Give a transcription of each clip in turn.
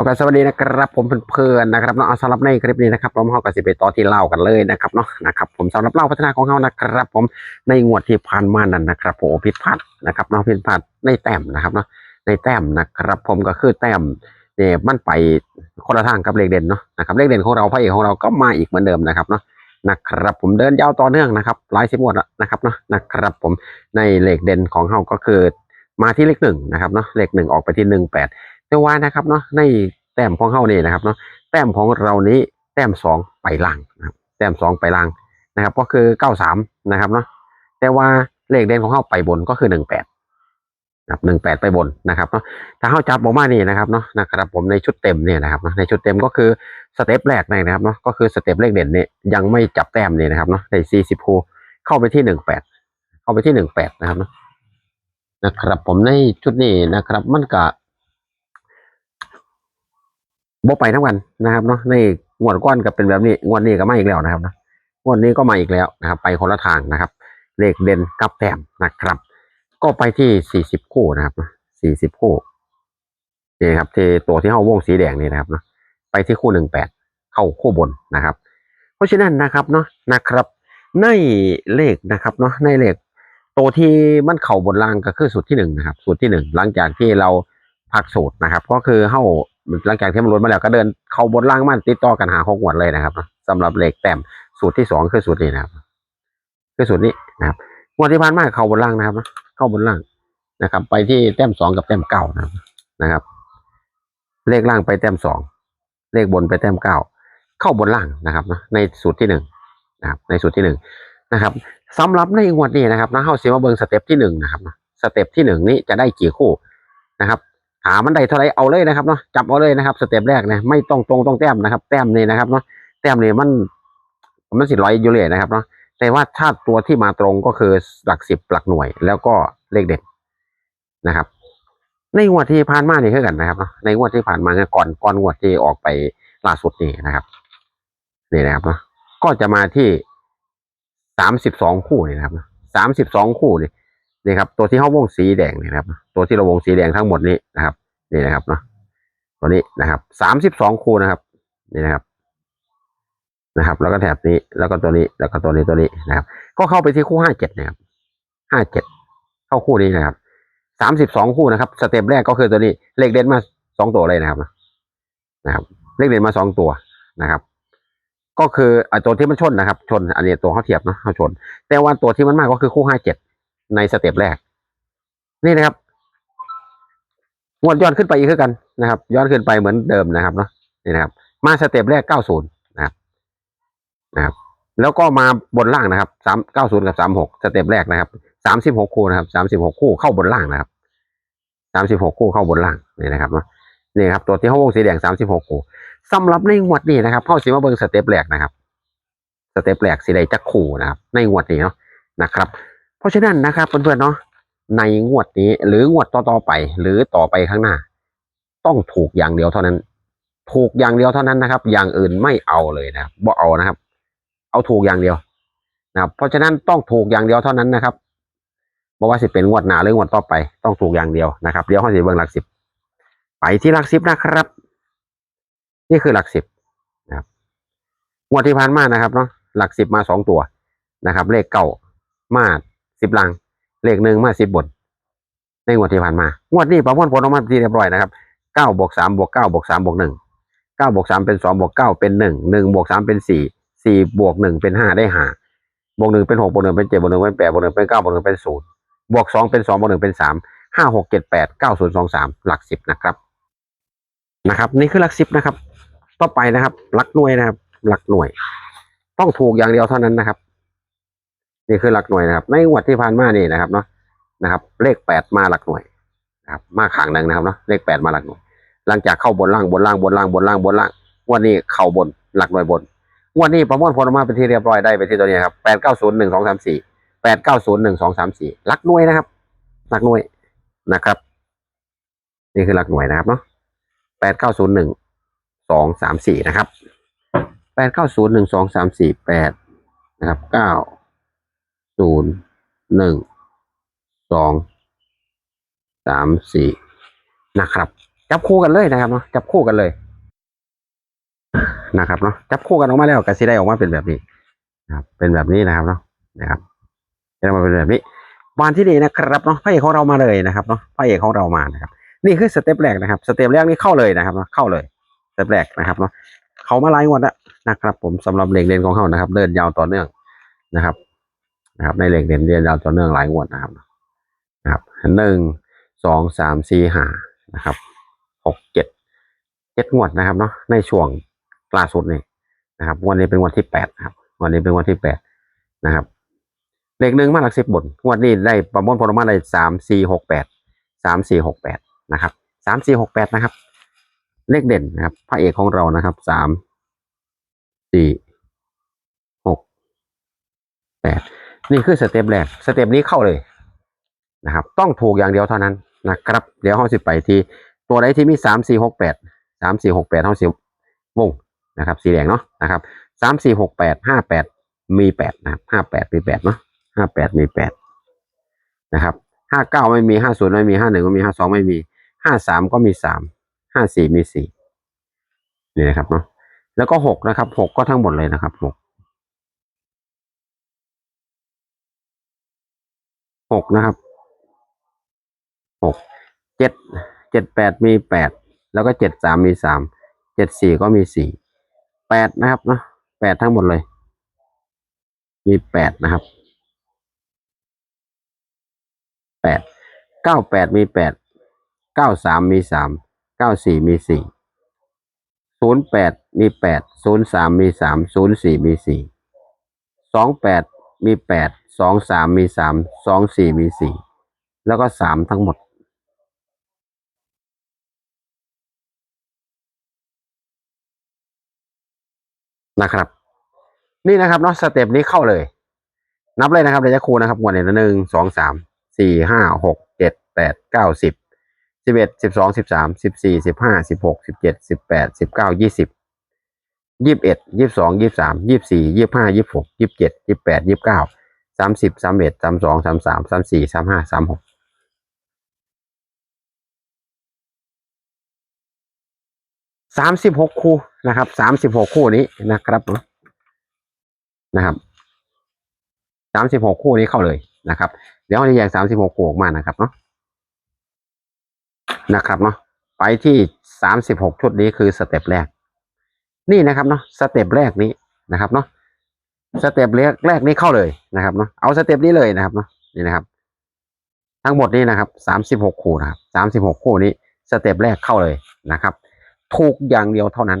เอากันสวัสดีนะครับผมเพื่อนๆนะครับเนาะสำหรับในคลิปนี้นะครับเราเอากับสิไปต่อที่เล่ากันเลยนะครับเนาะนะครับผมสำหรับเล่าพัฒนาของเขานะครับ ผมในงวดที่ผ่านมานั้นนะครับผมผิดพลาดนะครับเนาะผิดพลาดในแต้มนะครับเนาะในแต้มนะครับ ผมก็คือแต้มเนี่ยมันไปคนละทางกับเลขเด่นเนาะนะครับเลขเด่นของเราพระเอกของเราก็มาอีกเหมือนเดิมนะครับเนาะนะครับผมเดินยาวต่อเนื่องนะครับหลายสิบงวดแล้วนะครับเนาะนะครับผมในเลขเด่นของเขาก็คือมาที่เลขหนึ่งนะครับเนาะเลขหนึ่งออกไปที่หนึ่งแปด แต่ว่านะครับเนาะในแต้มของเขานี่นะครับเนาะแต้มของเรานี้แต้มสองไปล่างนะครับแต้มสองไปล่างนะครับ ก็คือเก้าสามนะครับเนาะแต่ว่าเลขเด่นของเขาไปบนก็คือหนึ่งแปดนะครับหนึ่งแปดไปบนนะครับเนาะถ้าเขาจับออกมานี่นะครับเนาะนะครับผมในชุดเต็มเนี่ยนะครับเนาะในชุดเต็มก็คือสเต็ปแรกเลยนะครับเนาะก็คือสเต็ปเลขเด่นเนี่ยยังไม่จับแต้มเนี่ยนะครับเนาะในสี่สิบคูเข้าไปที่หนึ่งแปดเข้าไปที่หนึ่งแปดนะครับเนาะนะครับผมในชุดนี้นะครับมันก็ บ่ไปทั้งวันนะครับเนาะในงวดก้อนก็เป็นแบบนี้งวดนี้ก็มาอีกแล้วนะครับนะงวดนี้ก็มาอีกแล้วนะครับ ไปคนละทางนะครับ เลขเด่นกับแต้มนะครับ ก็ไปที่สี่สิบคู่นะครับสี่สิบคู่นี่ครับที่ตัวที่เข้าวงสีแดงนี่นะครับเนาะไปที่คู่หนึ่งแปดเข้าคู่บนนะครับ เพราะฉะนั้นนะครับเนาะนะครับ ในเลขนะครับเนาะในเลขตัวที่มันเข่าบนล่างก็คือสูตรที่หนึ่งนะครับ สูตรที่หนึ่งหลังจากที่เราพักสูตรนะครับ ก็คือเข้า หลังจากที่มันล้วนมาแล้วก็เดินเข้าบนล่างมันติดต่อกันหาหกงวดเลยนะครับสำหรับเหลขแต้มสูตรที่สองคือสูตรนี้นะครับคือสูตรนี้นะครับงวดที่ผ่านมาเข้าบนล่างนะครับ เข้าบนล่างนะครับ ไปที่แต้มสองกับแต้มเก้านะครับนะครับ เลขล่างไปแต้มสองเลขบนไปแต้มเก้าเข้าบนล่างนะครับนะในสูตรที่หนึ่งนะครับ ในสูตรที่หนึ่งนะครับสำหรับในงวดนี้นะครับนะเฮาสิมาเบิงสเต็ปที่หนึ่งนะครับสเต็ปที่หนึ่งนี้จะได้กี่คู่นะครับ หามันได้เท่าไรเอาเลยนะครับเนาะจับเอาเลยนะครับ สเต็ปแรกนะไม่ต้องตรงต้องแต้มนะครับ แต้มนี่นะครับเนาะแต้มนี่มันมันสิร้อยอยู่เลยนะครับเนาะแต่ว่าถ้าตัวที่มาตรงก็คือหลักสิบหลักหน่วย แล้วก็เลขเด็ดนะครับ ในงวดที่ผ่านมานี่คือกันนะครับเนาะในงวดที่ผ่านมาก่อนก่อนงวดที่ออกไปล่าสุดนี่นะครับนี่นะครับเนาะก็จะมาที่สามสิบสองคู่นี่นะครับสามสิบสองคู่นี่ นี่ครับ ตัวที่เขาวงสีแดงนี่นะครับ ตัวที่เราวงสีแดงทั้งหมดนี้นะครับ นี่นะครับเนาะตัวนี้นะครับสามสิบสองคู่นะครับ นี่นะครับ นะครับ แล้วก็แถบนี้แล้วก็ตัวนี้แล้วก็ตัวนี้ตัวนี้นะครับ ก็เข้าไปที่คู่ห้าเจ็ดนะครับห้าเจ็ดเข้าคู่นี้นะครับสามสิบสองคู่นะครับสเต็ปแรกก็คือตัวนี้เลขเด่นมาสองตัวเลยนะครับนะครับ เลขเด่นมาสองตัวนะครับก็คืออะตัวที่มันชนนะครับ ชน อันนี้ตัวเขาเทียบเนาะเขาชน แต่ว่าตัวที่มันมากก็คือคู่ห้าเจ็ด ในสเต็ปแรก นี่นะครับ งวดย้อนขึ้นไปอีกคือกันนะครับ ย้อนขึ้นไปเหมือนเดิมนะครับเนาะนี่นะครับ มาสเต็ปแรกเก้าศูนย์นะครับนะครับ แล้วก็มาบนล่างนะครับสามเก้าศูนย์กับสามหกสเต็ปแรกนะครับสามสิบหกคู่นะครับสามสิบหกคู่เข้าบนล่างนะครับสามสิบหกคู่เข้าบนล่างนี่นะครับเนาะนี่ครับตัวที่เขาวงสีแดงสามสิบหกคู่สำหรับในงวดนี้นะครับเข้าสีมาเบิงสเต็ปแรกนะครับ สเต็ปแรกสีใดจักคู่นะครับ ในงวดนี้เนาะนะครับ เพราะฉะนั้นนะครับเพื่อนๆเนาะในงวดนี้ หรืองวดต่อๆไป หรือต่อไปข้างหน้า ต้องถูกอย่างเดียวเท่านั้น ถูกอย่างเดียวเท่านั้นนะครับ อย่างอื่นไม่เอาเลยนะบ่เอานะครับ เอาถูกอย่างเดียวนะครับเพราะฉะนั้นต้องถูกอย่างเดียวเท่านั้นนะครับบอกว่าสิเป็นงวดหนาหรืองวดต่อไป ต้องถูกอย่างเดียวนะครับเดี๋ยวเขาสิเบิ่งหลักสิบไปที่หลักสิบนะครับ นี่คือหลักสิบนะครับงวดที่ผ่านมานะครับเนาะหลักสิบมาสองตัวนะครับ เลขเก้ามา สิบลัง เลขหนึ่งมาสิบบน ในงวดที่ผ่านมา งวดนี้ประมวลผลออกมาที่เรียบร้อยนะครับเก้าบวกสามบวกเก้าบวกสามบวกหนึ่งเก้าบวกสามเป็นสองบวกเก้าเป็นหนึ่งหนึ่งบวกสามเป็นสี่สี่บวกหนึ่งเป็นห้าได้ห้าบวกหนึ่งเป็นหกบวกหนึ่งเป็นเจ็ดบวกหนึ่งเป็นแปดบวกหนึ่งเป็นเก้าบวกหนึ่งเป็นศูนย์บวกสองเป็นสองบวกหนึ่งเป็นสามห้าหกเจ็ดแปดเก้าศูนย์สองสามหลักสิบนะครับนะครับ นี่คือหลักสิบนะครับ ต่อไปนะครับหลักหน่วยนะครับหลักหน่วย ต้องถูกอย่างเดียวเท่านั้นนะครับ นี่คือหลักหน่วยนะครับ ในงวดที่ผ่านมานี่นะครับเนาะนะครับ เลขแปดมาหลักหน่วยนะครับ มาขางหนึ่งนะครับเนาะเลขแปดมาหลักหน่วย หลังจากเข้าบนล่างบนล่างบนล่างบนล่างบนล่างวันนี้เข้าบนหลักหน่วยบนวันนี้ประมวลผลออกมาเป็นที่เรียบร้อยได้ไปที่ตัวนี้ครับแปดเก้าศูนย์หนึ่งสองสามสี่แปดเก้าศูนย์หนึ่งสองสามสี่หลักหน่วยนะครับ หลักหน่วยนะครับ นี่คือหลักหน่วยนะครับเนาะแปดเก้าศูนย์หนึ่งสองสามสี่นะครับแปดเก้าศูนย์หนึ่งสองสามสี่แปดนะครับเก้า ศูนย์หนึ่งสองสามสี่นะครับ จับคู่กันเลยนะครับเนาะจับคู่กันเลยนะครับเนาะจับคู่กันออกมาแล้วก็สิได้ออกมาเป็นแบบนี้นะครับ เป็นแบบนี้นะครับเนาะนะครับจะมาเป็นแบบนี้วานที่นี่นะครับเนาะพระเอกของเรามาเลยนะครับเนาะพระเอกของเรามานะครับ นี่คือสเต็ปแรกนะครับ สเต็ปแรกนี่เข้าเลยนะครับเนาะเข้าเลยสเต็ปแรกนะครับเนาะเขามาไล่งวดแล้วนะครับ ผมสำหรับเหล็กเด่นของเขานะครับ เดินยาวต่อเนื่องนะครับ นะครับ ในเหล็กเด่นเดินยาวต่อเนื่องหลายงวดนะครับนะครับหนึ่งสองสามสี่ห้านะครับหกเจ็ดเจ็ดงวดนะครับเนาะในช่วงล่าสุดนี่นะครับ วันนี้เป็นวันที่แปดครับ วันนี้เป็นวันที่แปดนะครับเลขหนึ่งมาหลักสิบบนงวดนี้ได้ประมวลผลออกมาได้สามสี่หกแปดสามสี่หกแปดนะครับสามสี่หกแปดนะครับ เลขเด่นนะครับ พระเอกของเรานะครับสามสี่หกแปด นี่คือสเต็ปแรกสเต็ปนี้เข้าเลยนะครับ ต้องถูกอย่างเดียวเท่านั้นนะครับ เดี๋ยวห้องสิบไปที่ตัวใดที่มีสามสี่หกแปดสามสี่หกแปดห้องสิบวงนะครับ สีแดงเนาะนะครับสามสี่หกแปดห้าแปดมีแปดนะครับห้าแปดมีแปดเนาะห้าแปดมีแปดนะครับห้าเก้าไม่มีห้าศูนย์ไม่มีห้าหนึ่งก็มีห้าสองไม่มีห้าสามก็มีสามห้าสี่มีสี่นี่นะครับเนาะแล้วก็หกนะครับหกก็ทั้งหมดเลยนะครับหก หกนะครับหกเจ็ดเจ็ดแปดมีแปดแล้วก็เจ็ดสามมีสามเจ็ดสี่ก็มีสี่แปดนะครับเนาะแปดทั้งหมดเลย มีแปดนะครับแปดเก้าแปดมีแปดเก้าสามมีสามเก้าสี่มีสี่ศูนย์แปดมีแปดศูนย์สามมีสามศูนย์สี่มีสี่สองแปด มีแปดสองสามมีสามสองสี่มีสี่แล้วก็สามทั้งหมด นะครับ นี่นะครับเนาะสเต็ปนี้เข้าเลย นับเลยนะครับเดี๋ยวจะคูณนะครับวดนี้หนึ่งสองสามสี่ห้าหกเจ็ดแปดเก้าสิบสิบเอ็ดสิบสองสิบสามสิบสี่สิบห้าสิบหกสิบเจ็ดสิบแปดสิบเก้ายี่สิบ ยี่สิบเอ็ดยี่สิบสองยี่สิบสามยี่สิบสี่ยี่สิบห้ายี่สิบหกยี่สิบเจ็ดยี่สิบแปดยี่สิบเก้าสามสิบสามเอ็ดสามสองสามสามสามสี่สามห้าสามหกสามสิบหกคู่นะครับสามสิบหกคู่นี้นะครับเนาะนะครับสามสิบหกคู่นี้เข้าเลยนะครับ เดี๋ยวเราจะแยกสามสิบหกคู่ออกมานะครับเนาะนะครับเนาะไปที่สามสิบหกชุดนี้คือสเต็ปแรก นี่นะครับเนาะสเต็ปแรกนี้นะครับเนาะสเต็ปแรกแรกนี้เข้าเลยนะครับเนาะเอาสเต็ปนี้เลยนะครับเนาะนี่นะครับ ทั้งหมดนี้นะครับสามสิบหกคู่นะครับสามสิบหกคู่นี้สเต็ปแรกเข้าเลยนะครับ ถูกอย่างเดียวเท่านั้น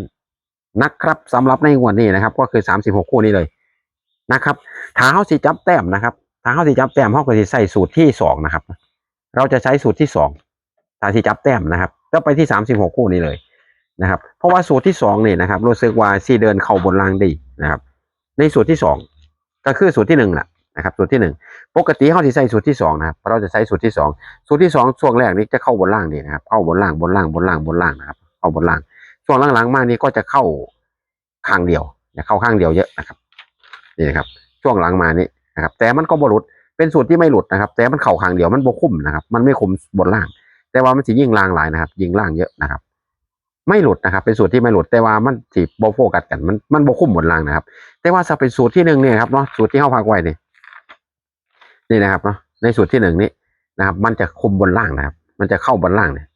นะครับสำหรับในงวดนี้นะครับ ก็คือสามสิบหกคู่นี้เลยนะครับถ้าเขาสิจับแต้มนะครับถ้าเขาสิจับแต้มเขาก็สิใส่สูตรที่สองนะครับ เราจะใช้สูตรที่สองถ้าสิจับแต้มนะครับ ก็ไปที่สามสิบหกคู่นี้เลย นะครับ เพราะว่าสูตรที่สองนี่นะครับรู้สึกว่าซีเดินเข้าบนล่างดีนะครับ ในสูตรที่สองก็คือสูตรที่หนึ่งแหละนะครับ สูตรที่หนึ่งปกติเขาสิใส่สูตรที่สองนะครับเราจะใช้สูตรที่สองสูตรที่สองช่วงแรกนี้จะเข้าบนล่างนี่นะครับ เข้าบนล่างบนล่างบนล่างบนล่างนะครับ เข้าบนล่าง ช่วงหลังๆมานี้ก็จะเข้าข้างเดียวจะเข้าข้างเดียวเยอะนะครับนี่นะครับ ช่วงหลังมานี้นะครับ แต่มันก็บหลุดเป็นสูตรที่ไม่หลุดนะครับ แต่มันเข่าคางเดียวมันบกคุ้มนะครับ มันไม่คุมบนล่าง แต่ว่ามันสิยิ่งล่างหลายนะครับ ยิงล่างเยอะนะครับ ไม่หลุดนะครับ เป็นสูตรที่ไม่หลุดแต่ว่ามันสิบโฟกัสกันมันมันโบคุ้มบนล่างนะครับ แต่ว่าถ้าเป็นสูตรที่หนึ่งเนี่ยครับเนาะสูตรที่เข้าพักไว้นี่นี่นะครับเนาะในสูตรที่หนึ่งนี้นะครับ มันจะคุมบนล่างนะครับ มันจะเข้าบนล่างเนี่ย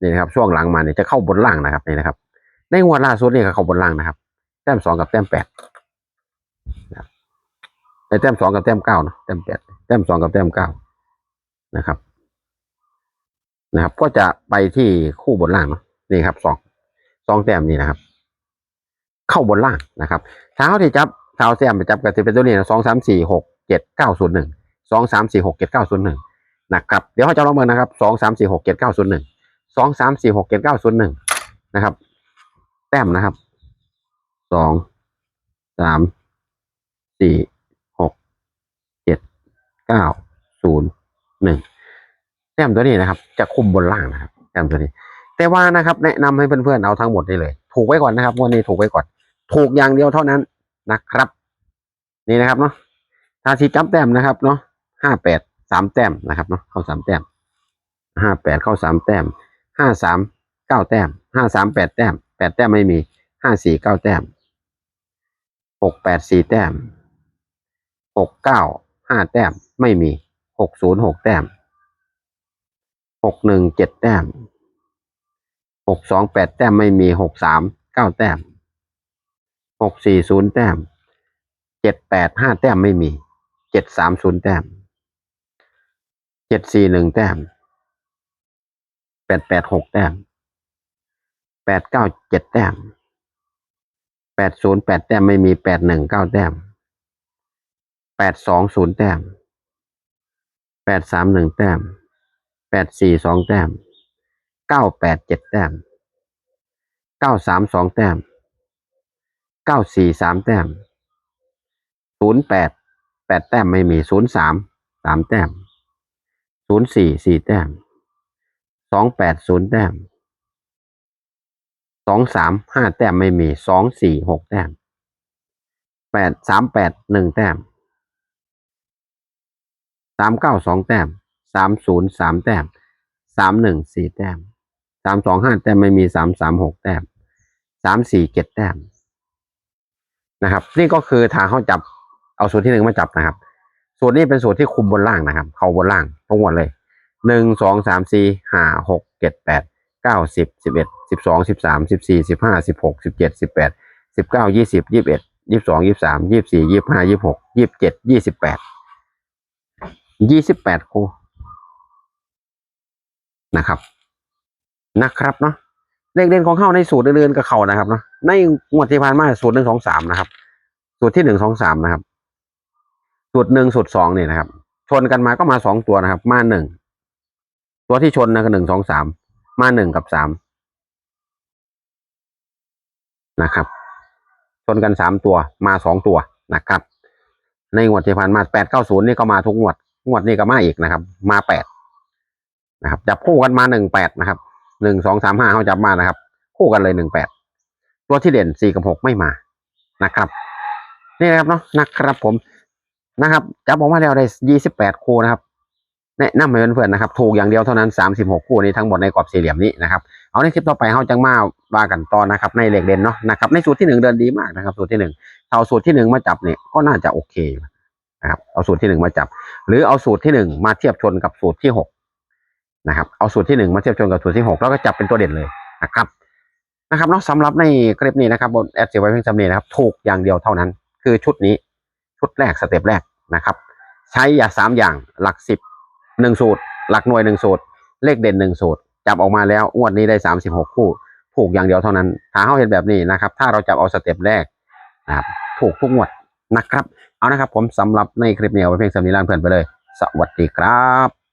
นี่นะครับ ช่วงหลังมาเนี่ยจะเข้าบนล่างนะครับนี่นะครับ ในงวดล่าสุดนี่ก็เข้าบนล่างนะครับ แต้มสองกับแต้มแปดในแต้มสองกับแต้มเก้าเนอะแต้มแปดแต้มสองกับแต้มเก้านะครับ นะครับ ก็จะไปที่คู่บนล่างเนาะนี่ครับสอง สองแต้มนี่นะครับ เข้าบนล่างนะครับเท้าที่จับเท้าแต้มไปจับกับที่เป็นตัวนี้นะสองสามสี่หกเจ็ดเก้าศูนย์หนึ่งสองสามสี่หกเจ็ดเก้าศูนย์หนึ่งนะครับเดี๋ยวเขาจะลองเมือนะครับสองสามสี่หกเจ็ดเก้าศูนย์หนึ่งสองสามสี่หกเจ็ดเก้าศูนย์หนึ่งนะครับ แต้มนะครับสองสามสี่หกเจ็ดเก้าศูนย์หนึ่งแต้มตัวนี้นะครับ จะคุมบนล่างนะครับ แต้มตัวนี้ แต่ว่านะครับแนะนำให้เพื่อนๆเอาทั้งหมดนี่เลย ถูกไว้ก่อนนะครับวันนี้ถูกไว้ก่อน ถูกอย่างเดียวเท่านั้นนะครับ นี่นะครับเนาะถ้าสิจับแต้มนะครับเนาะห้าแปดสามแต้มนะครับเนาะเข้าสามแต้มห้าแปดเข้าสามแต้มห้าสามเก้าแต้มห้าสามแปดแต้มแปดแต้มไม่มีห้าสี่เก้าแต้มหกแปดสี่แต้มหกเก้าห้าแต้มไม่มีหกศูนย์หกแต้มหกหนึ่งเจ็ดแต้ม หกสองแปดแต้มไม่มีหกสามเก้าแต้มหกสี่ศูนย์แต้มเจ็ดแปดห้าแต้มไม่มีเจ็ดสามศูนย์แต้มเจ็ดสี่หนึ่งแต้มแปดแปดหกแต้มแปดเก้าเจ็ดแต้มแปดศูนย์แปดแต้มไม่มีแปดหนึ่งเก้าแต้มแปดสองศูนย์แต้มแปดสามหนึ่งแต้มแปดสี่สองแต้ม เก้าแปดเจ็ดแต้มเก้าสามสองแต้มเก้าสี่สามแต้มศูนย์แปดแปดแต้มไม่มีศูนย์สามสามแต้มศูนย์สี่สี่แต้มสองแปดศูนย์แต้มสองสามห้าแต้มไม่มีสองสี่หกแต้มแปดสามแปดหนึ่งแต้มสามเก้าสองแต้มสามศูนย์สามแต้มสามหนึ่งสี่แต้ม สามสองห้าแต้มไม่มีสามสามหกแต้มสามสี่เจ็ดแต้มนะครับ นี่ก็คือทางเขาจับเอาสูตรที่หนึ่งมาจับนะครับ สูตรนี้เป็นสูตรที่คุมบนล่างนะครับ เขาบนล่างทั้งหมดเลยหนึ่งสองสามสี่ห้าหกเจ็ดแปดเก้าสิบสิบเอ็ดสิบสองสิบสามสิบสี่สิบห้าสิบหกสิบเจ็ดสิบแปดสิบเก้ายี่สิบยี่สิบเอ็ดยี่สิบสองยี่สิบสามยี่สิบสี่ยี่สิบห้ายี่สิบหกยี่สิบเจ็ดยี่สิบแปดยี่สิบแปดครูนะครับ นะครับเนาะเลขเด่นของเข้าในสูตรเดินกับเขานะครับเนาะในงวดที่ผ่านมาสูตรหนึ่งสองสามนะครับ สูตรที่หนึ่งสองสามนะครับ สูตรหนึ่งสูตรสองเนี่ยนะครับ ชนกันมาก็มาสองตัวนะครับ มาหนึ่งตัวที่ชนนะก็หนึ่งสองสามมาหนึ่งกับสามนะครับชนกันสามตัวมาสองตัวนะครับ ในงวดที่ผ่านมาแปดเก้าศูนย์นี่ก็มาทุกงวด งวดนี้ก็มาอีกนะครับ มาแปดนะครับจับคู่กันมาหนึ่งแปดนะครับ หนึ่งสองสามห้าเขาจับมานะครับ คู่กันเลยหนึ่งแปดตัวที่เด่นสี่กับหกไม่มานะครับ นี่นะครับเนาะนะครับผมนะครับจับออกมาแล้วได้ยี่สิบแปดคู่นะครับแนะนำให้เพื่อนๆนะครับ ถูกอย่างเดียวเท่านั้นสามสิบหกคู่นี้ทั้งหมดในกรอบสี่เหลี่ยมนี้นะครับ เอาในคลิปต่อไปเขาจังมาว่ากันต่อนะครับ ในเหล็กเด่นเนาะนะครับ ในสูตรที่หนึ่งเดินดีมากนะครับ สูตรที่หนึ่งเอาสูตรที่หนึ่งมาจับเนี่ยก็น่าจะโอเคนะครับ เอาสูตรที่หนึ่งมาจับ หรือเอาสูตรที่หนึ่งมาเทียบชนกับสูตรที่หก นะครับ เอาสูตรที่หนึ่งมาเทียบชนกับสูตรที่หกแล้วก็จับเป็นตัวเด่นเลยนะครับนะครับเนาะสำหรับในคลิปนี้นะครับบนแอดเซไว้เพียงจำเนีนะครับถูกอย่างเดียวเท่านั้น คือชุดนี้ชุดแรกสเต็ปแรกนะครับ ใช้ยาสามอย่างหลักสิบหนึ่งสูตร หลักหน่วยหนึ่งสูตร เลขเด่นหนึ่งสูตร จับออกมาแล้วงวดนี้ได้สามสิบหกคู่ ถูกอย่างเดียวเท่านั้น ถ้าเขาเห็นแบบนี้นะครับ ถ้าเราจับเอาสเต็ปแรกนะครับถูกทุกงวดนะครับ เอานะครับผมสำหรับในคลิปนี้เอาไว้เพียงสำนีลานเพื่อนไปเลย สวัสดีครับ